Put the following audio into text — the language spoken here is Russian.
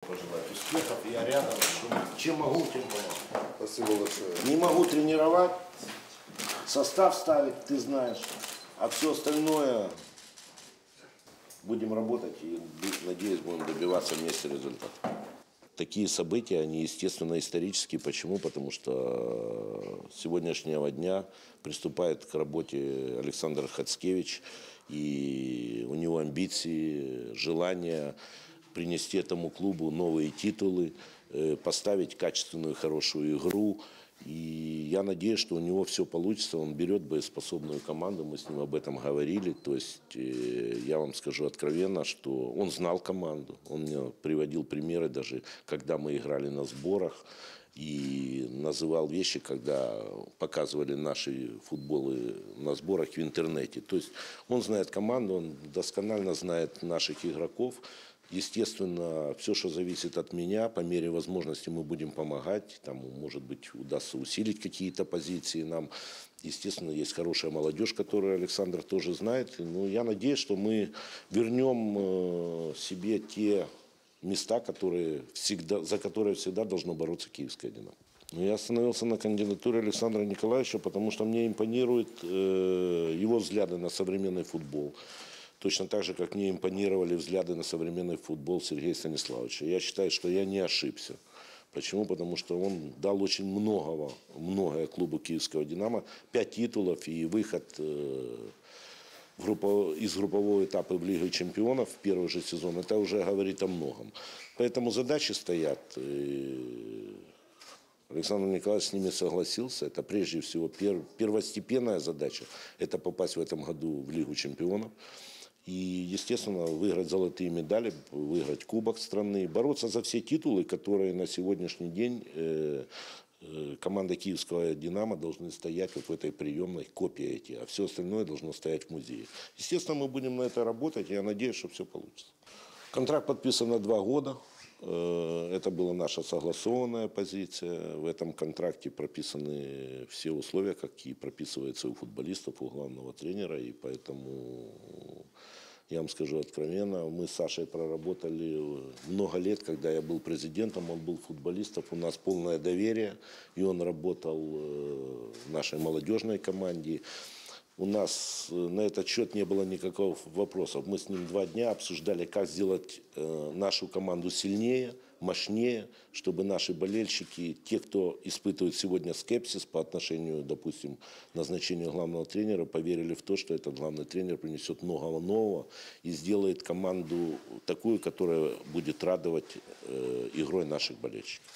Пожелать успехов, я рядом, чем могу, тем помогу. Спасибо большое. Не могу тренировать, состав ставить, ты знаешь, а все остальное будем работать и, надеюсь, будем добиваться вместе результата. Такие события, они, естественно, исторические. Почему? Потому что с сегодняшнего дня приступает к работе Александр Хацкевич, и у него амбиции, желание принести этому клубу новые титулы, э, поставить качественную, хорошую игру. И я надеюсь, что у него все получится. Он берет боеспособную команду, мы с ним об этом говорили. То есть э, я вам скажу откровенно, что он знал команду. Он мне приводил примеры даже, когда мы играли на сборах. И называл вещи, когда показывали наши футболы на сборах в интернете. То есть он знает команду, он досконально знает наших игроков. Естественно, все, что зависит от меня, по мере возможности мы будем помогать. Там, может быть, удастся усилить какие-то позиции нам. Естественно, есть хорошая молодежь, которую Александр тоже знает. Ну, я надеюсь, что мы вернем э, себе те места, которые всегда, за которые всегда должно бороться киевское «Динамо». Но я остановился на кандидатуре Александра Николаевича, потому что мне импонируют э, его взгляды на современный футбол. Точно так же, как мне импонировали взгляды на современный футбол Сергея Станиславовича. Я считаю, что я не ошибся. Почему? Потому что он дал очень многого, многое клубу киевского «Динамо». Пять титулов и выход э, из группового этапа в Лигу чемпионов в первый же сезон. Это уже говорит о многом. Поэтому задачи стоят. И Александр Николаевич с ними согласился. Это прежде всего пер- первостепенная задача. Это попасть в этом году в Лигу чемпионов. И, естественно, выиграть золотые медали, выиграть кубок страны, бороться за все титулы, которые на сегодняшний день э, э, команда киевского «Динамо» должны стоять вот в этой приемной копии эти, а все остальное должно стоять в музее. Естественно, мы будем на это работать, и я надеюсь, что все получится. Контракт подписан на два года. Э, Это была наша согласованная позиция. В этом контракте прописаны все условия, какие прописываются у футболистов, у главного тренера. И поэтому, я вам скажу откровенно, мы с Сашей проработали много лет, когда я был президентом, он был футболистом, у нас полное доверие, и он работал э, в нашей молодежной команде. У нас э, на этот счет не было никакого вопросов. Мы с ним два дня обсуждали, как сделать э, нашу команду сильнее, мощнее, чтобы наши болельщики, те, кто испытывает сегодня скепсис по отношению, допустим, назначению главного тренера, поверили в то, что этот главный тренер принесет много нового и сделает команду такую, которая будет радовать э, игрой наших болельщиков.